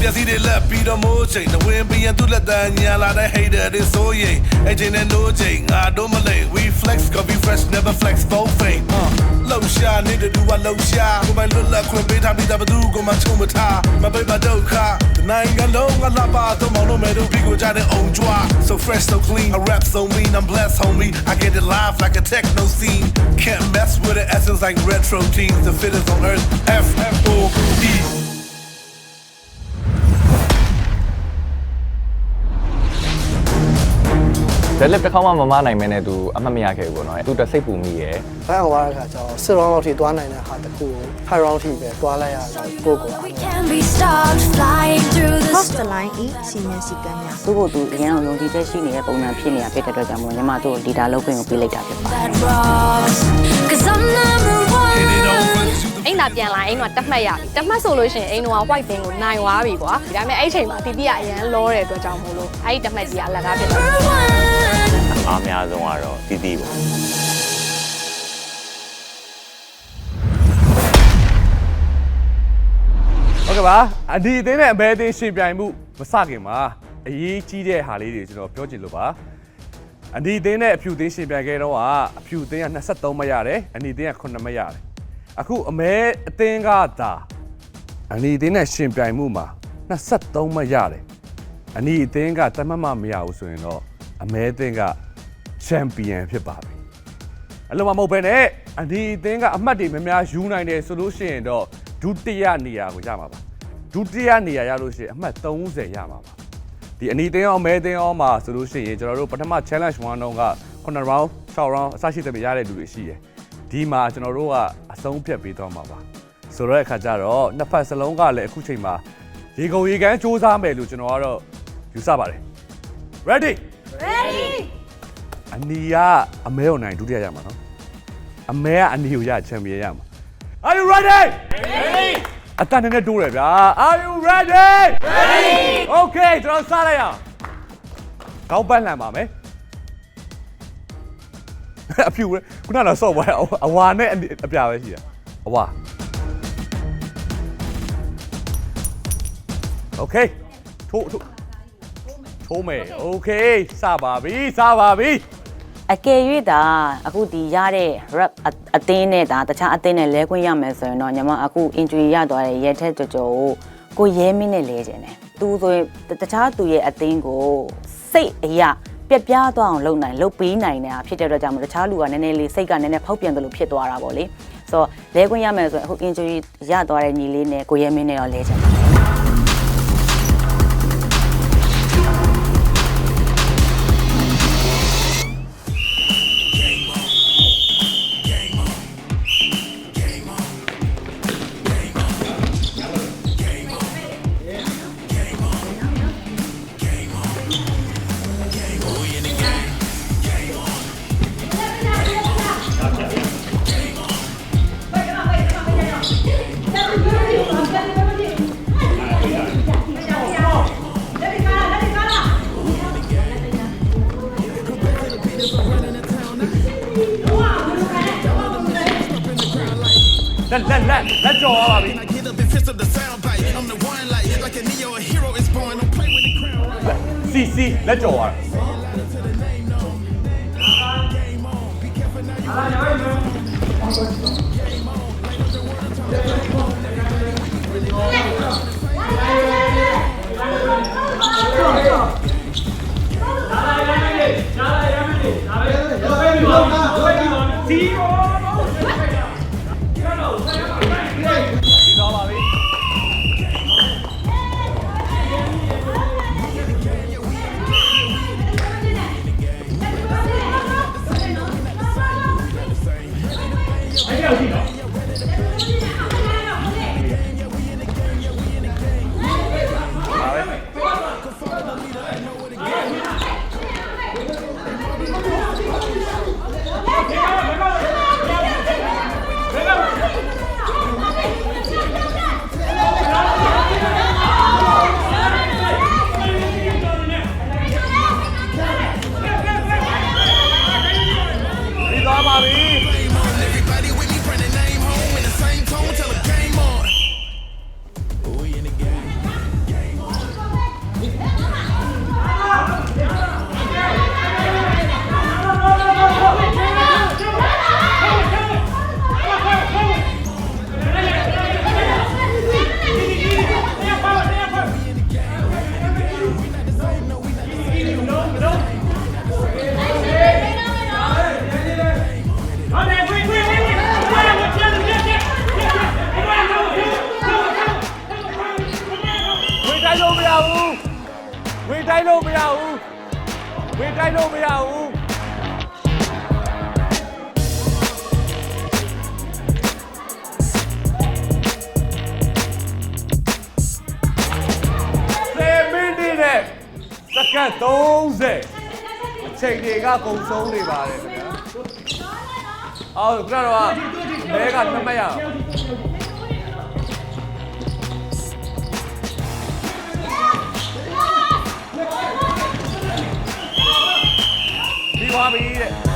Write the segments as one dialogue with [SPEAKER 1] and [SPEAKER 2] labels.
[SPEAKER 1] ပြက်စီးတွေလက်ပြီးတော့မိုးချိန်နှဝင်ပြီးရင်သူ့လက်တန်းညာလာတဲ့ hater တွေဆိုရင်အချင်းနဲ့ no ချိန်ငါတို့မလိမ် we flex coffee fresh never flex both fame လှုပ်ရှားနေတဲ့သူကလှုပ်ရှားကိုယ်ပိုင်လွတ်လပ်ခွင့်ပေးထားပြီးသားဘသူကမှချုံမထားမပိတ်မဒုက္ခနိုင်ငံလုံးကလာပါတော့မောင်လို့မဲတို့ပြီးကိုကြတဲ့ own ကြွား so fresh so clean I rap so mean I'm blessed homie I get it live like a techno scene can't mess with the essence like retro teens the fittest on earth F F O E
[SPEAKER 2] ဒက်လစ်တစ်ခေါက်မှမမနိုင်မဲနဲ့သူအမှတ်မရခဲ့ဘူးပေါ့နော်သူတက်စိတ်ပူမိရယ်
[SPEAKER 3] ဘန်ဟောရတဲ့ခါကျတော့စစ်ရောင်းလောက်ထိသွားနိုင်တဲ့ဟာတစ်ခုကို high round ထိပဲသွားလိုက်ရတော့ကိုယ့်ကိုယ်အား
[SPEAKER 4] can be stopped flying through the
[SPEAKER 5] cross the line ဤစီမံစည်းကမ်းများ
[SPEAKER 6] သူ့ကိုသူအရင်အောင်ယုံကြည်ချက်ရှိနေတဲ့ပုံစံဖြစ်နေတာဖြစ်တဲ့အတွက်ကြောင့်မို့ညီမတို့လီဒါလုပ်ခွင့်ကိုပေးလိုက်တာဖြစ်ပါတယ်
[SPEAKER 4] that rocks. Cause I'm number one.
[SPEAKER 7] အိမ်သာပြန်လာအိမ်ကတက်မှတ်ရပြီတက်မှတ်ဆိုလို့ရှိရင်အိမ်တော့ white bin ကိုနိုင်သွားပြီကွာဒါပေမဲ့အဲ့ချိန်မှာတီတီကအရန်လောတဲ့အတွက်ကြောင့်မို့လို့အဲ့ဒီတက်မှတ်ကြီးကအလကားဖြစ်သွားတယ်
[SPEAKER 4] Number one.
[SPEAKER 8] အားအများဆုံးကတော့တီးတီးပေါ့
[SPEAKER 9] ဟုတ်ကဲ့ပါအဒီအသင်းနဲ့အဘဲအသင်းရှင်ပြိုင်မှုမစခင်မှာအရေးကြီးတဲ့ဟာလေးတွေကျွန်တော်ပြောချင်လို့ပါအဒီအသင်းနဲ့အဖြူအသင်းရှင်ပြိုင်ခဲ့တော့ကအဖြူအသင်းက23မရတယ်အနီအသင်းက9မရတယ် အခုအမဲအသင်းကသာအနီအသင်းနဲ့ရှင်ပြိုင်မှုမှာ23မရတယ်အနီအသင်းကတမတ်မမရဘူးဆိုရင်တော့အမဲအသင်းကချန်ပီယံဖြစ်ပါပြီအလုံးမမဟုတ်ပဲနဲ့အဒီအသင်းကအမှတ်တွေများများယူနိုင်တယ်ဆိုလို့ရှိရင်တော့ဒုတိယနေရာကိုရမှာပါဒုတိယနေရာရလို့ရှိရင်အမှတ်30ရမှာပါဒီအနီအသင်းရောအမဲအသင်းရောမှာဆိုလို့ရှိရင်ကျွန်တော်တို့ပထမ challenge 1တော့က9 round 6 round အစရှိတဲ့ရတဲ့လူတွေရှိတယ် ဒီမှာကျွန်တော်တို့ကအဆုံးဖြတ်ပေးသွားမှာပါဆိုတော့အခါကျတော့နှစ်ဖက်စလုံးကလည်းအခုချိန်မှာရေကုန်ရေကန်းစူးစမ်းမယ်လို့ကျွန်တော်ကတော့ယူဆပါတယ် ready ready အနီကအမဲ online ဒုတိယရမှာနော်အမဲကအနီကိုရချန်ပီယံရမှာ Are you ready? Ready အတန်နဲ့တိုးတယ်ဗျာ Are you ready? Ready Okay ကျွန်တော်စလိုက်အောင်ကောင်းပန်းလှန်ပါမယ် အဖြူပဲခုနကတော့စော့သွားတယ်အဝါနဲ့အပြာပဲရှိတာအဝါ Okay ထိုးထိုးထိုးမယ် Okay စပါပြီစပါပြီ
[SPEAKER 6] အကယ်၍သာအခုဒီရတဲ့ rap အအသင်းနဲ့ဒါတခြားအသင်းနဲ့လဲခွင့်ရမယ်ဆိုရင်တော့ညီမအခု injury ရသွားတဲ့ရဲထက်ကြော်ကြော်ကိုကိုရဲမင်းနဲ့လဲခြင်းတယ်သူဆိုရင်တခြားသူရဲ့အသင်းကိုစိတ်အရာ ပြက်ပြားသွားအောင်လုပ်နိုင်လုပ်ပေးနိုင်တာဖြစ်တဲ့အတွက်ကြောင့်မို့တခြားလူကနည်းနည်းလေးစိတ်ကနည်းနည်းဖောက်ပြန်တယ်လို့ဖြစ်သွားတာပေါ့လေဆိုတော့လဲခွင့်ရမယ်ဆိုရင်အခု injury ရသွားတဲ့ညီလေးနဲ့ကိုရဲမင်းနဲ့တော့လဲခြင်းတယ်
[SPEAKER 9] လက်လက်လက်လက်ကြော်သွားပါပြီ
[SPEAKER 1] Get up and fist up the sound bite. I'm the one like like a neo, a hero is born. Don't play with the crown.
[SPEAKER 9] စီစီလက်ကြော်သွားတာ
[SPEAKER 1] Get
[SPEAKER 9] ဝင်တိုက်လို့မရဘူးဝင်တိုက်လို့မရဘူးဝင်တိုက်လို့မရဘူး က္ကန့်30အချိန်တွေကကုန်ဆုံးနေပါတယ်ခင်ဗျာအော်ခဏတော့လဲကနှမတ်ရအောင်ပြီးသွားပြီတဲ့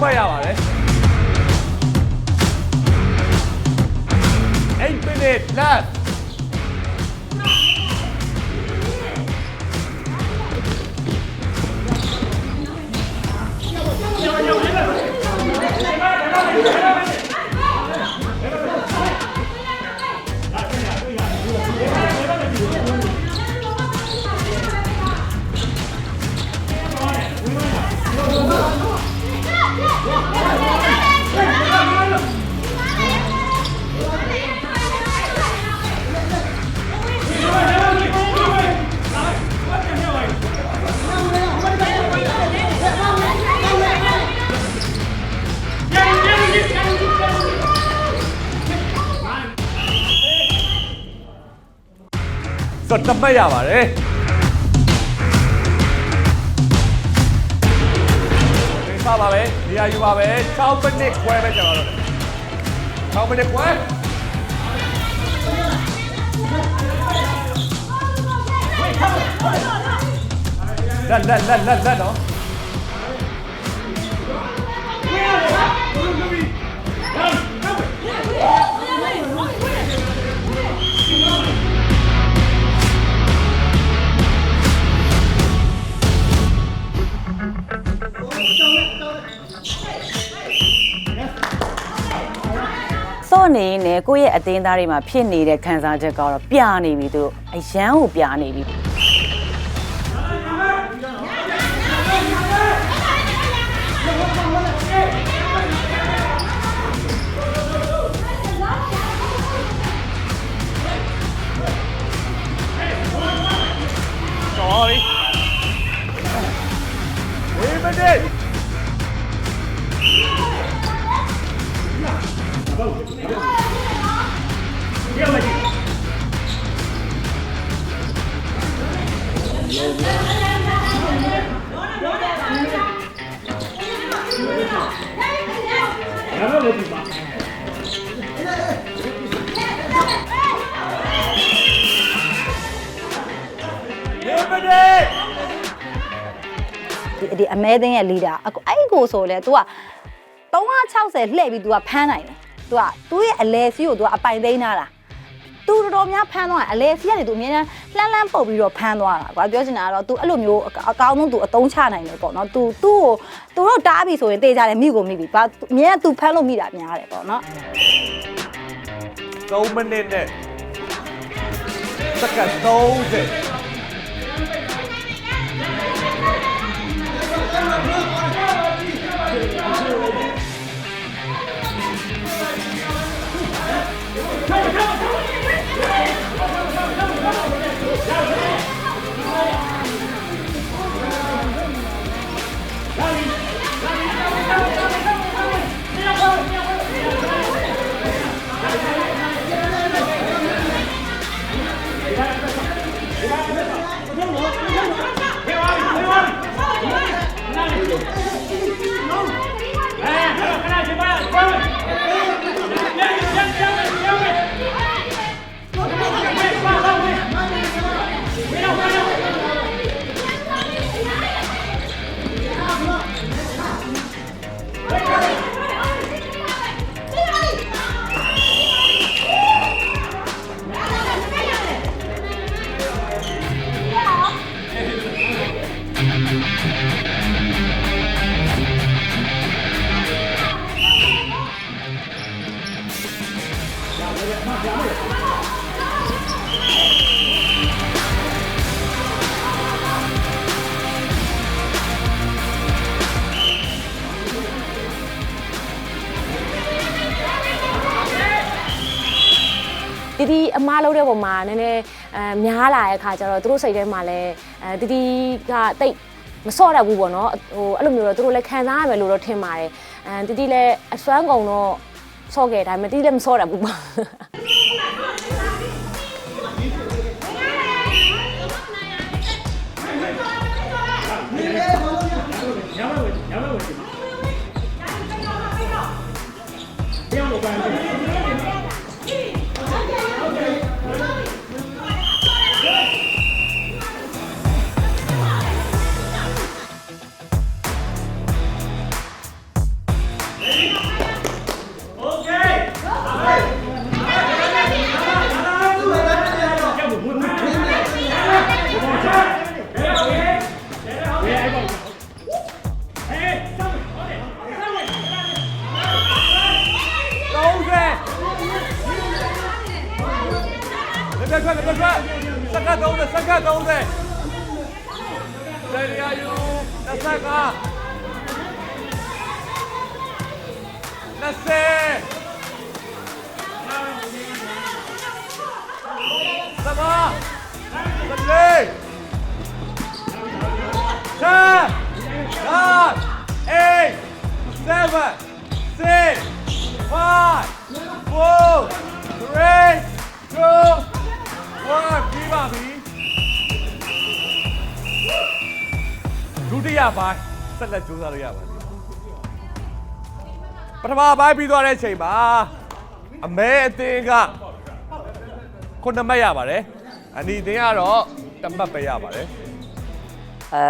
[SPEAKER 9] ဖတ်ရပါတယ်8 minute left တော့တပတ်ရပါတယ်ဒီစားပါပဲနေရာယူပါပဲ6မိနစ်ခွဲပဲကျွန်တော်တို့6မိနစ်ခွဲလက်လက်လက်လက်လက်တော့
[SPEAKER 6] နေရင်လည်းကိုယ့်ရဲ့အတင်းသားတွေမှာဖြစ်နေတဲ့ခံစားချက်ကတော့ပြနေပြီသူတို့အရန်ကိုပြနေပြီ
[SPEAKER 9] Sorry. Wait a minute. Wait
[SPEAKER 10] ဒီဒီအမဲသိန်းရဲ့ leader အကိုအဲ့ကိုဆိုလဲ तू က360လှည့်ပြီး तू ကဖမ်းနိုင်တယ် तू ကသူ့ရဲ့အလဲစီးကို तू ကအပိုင်သိမ်းထားတာ तू တော်တော်များဖမ်းသွားတယ်အလဲစီးကနေ तू အများအားလှမ်းလှမ်းပုတ်ပြီးတော့ဖမ်းသွားတာကွာပြောချင်တာကတော့ तू အဲ့လိုမျိုးအကောင်းဆုံး तू အသုံးချနိုင်တယ်ပေါ့နော် तू သူ့ကို तू တို့တားပြီဆိုရင်တေးကြတယ်မိကိုမိပြီဘာအများက तू ဖမ်းလို့မိတာများတယ်ပေါ့နော်
[SPEAKER 9] 3မိနစ်နဲ့စက္ကန့်30
[SPEAKER 7] တီတီအမားလုပ်တဲ့ပုံမှာနည်းနည်းအဲများလာတဲ့အခါကျတော့သူတို့စိတ်ထဲမှာလည်းအဲတီတီကတိတ်မစော့တတ်ဘူးပေါ့နော်ဟိုအဲ့လိုမျိုးတော့သူတို့လည်းခံစားရမယ်လို့တော့ထင်ပါတယ်အဲတီတီလည်းအစွမ်းကုန်တော့ စော့ခဲ့ဒါပေမဲ့တီတီလည်းမစော့တတ်ဘူးပါ
[SPEAKER 9] လက် seven six five four three two one ပြီးပါပြီဒုတိယပိုင်းဆက်လက်ကြိုးစားလို့ရပါတယ်ပထမပိုင်းပြီးသွားတဲ့အချိန်မှာအမဲအသင်းကခုနှစ်မှတ်ရပါတယ်အနီအသင်းကတော့တစ်မှတ်ပဲရပါတယ်
[SPEAKER 11] အဲ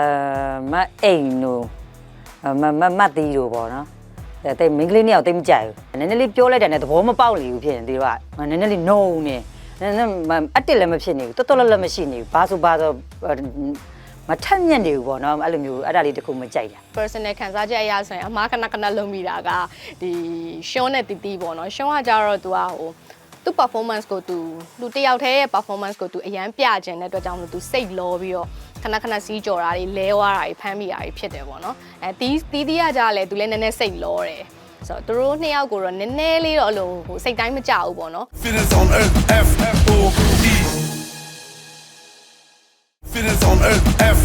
[SPEAKER 11] မအိမ်တို့မမမတ်တီးတို့ပေါ့နော် တဲ့တိတ်မင်းကလေးနှစ်ယောက်တိတ်မကြိုက်ဘူးနည်းနည်းလေးပြောလိုက်တာနဲ့သဘောမပေါက်လေဘူးဖြစ်ရင်ဒီတော့ကနည်းနည်းလေးနှုံနေနည်းနည်းအတစ်လည်းမဖြစ်နေဘူးတော်တော်လည်းမရှိနေဘူးဘာဆိုဘာဆိုမထက်မြက်နေဘူးပေါ့နော်အဲ့လိုမျိုးအဲ့ဒါလေးတခုမကြိုက်တာ
[SPEAKER 7] personal ခံစားချက်အရဆိုရင်အမားခဏခဏလုံးမိတာကဒီရှောင်းနဲ့တီတီပေါ့နော်ရှောင်းကကြတော့သူကဟိုသူ performance ကိုသူလူတယောက်တည်းရဲ့ performance ကိုသူအရန်ပြကျင်တဲ့အတွက်ကြောင့်မလို့သူစိတ်လောပြီးတော့ ခဏခဏစီးကြော်တာတွေလဲဝါတာတွေဖမ်းမိတာတွေဖြစ်တယ်ပေါ့နော်အဲတီးတီးတီးရကြလဲ तू လည်းနည်းနည်းစိတ်လောတယ်ဆိုတော့သူတို့နှစ်ယောက်ကိုတော့နည်းနည်းလေးတော့အလိုဟိုစိတ်တိုင်းမကြဘူးပေါ့နော်
[SPEAKER 1] Feelings on earth, F O E. Feelings on earth, F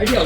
[SPEAKER 9] ကို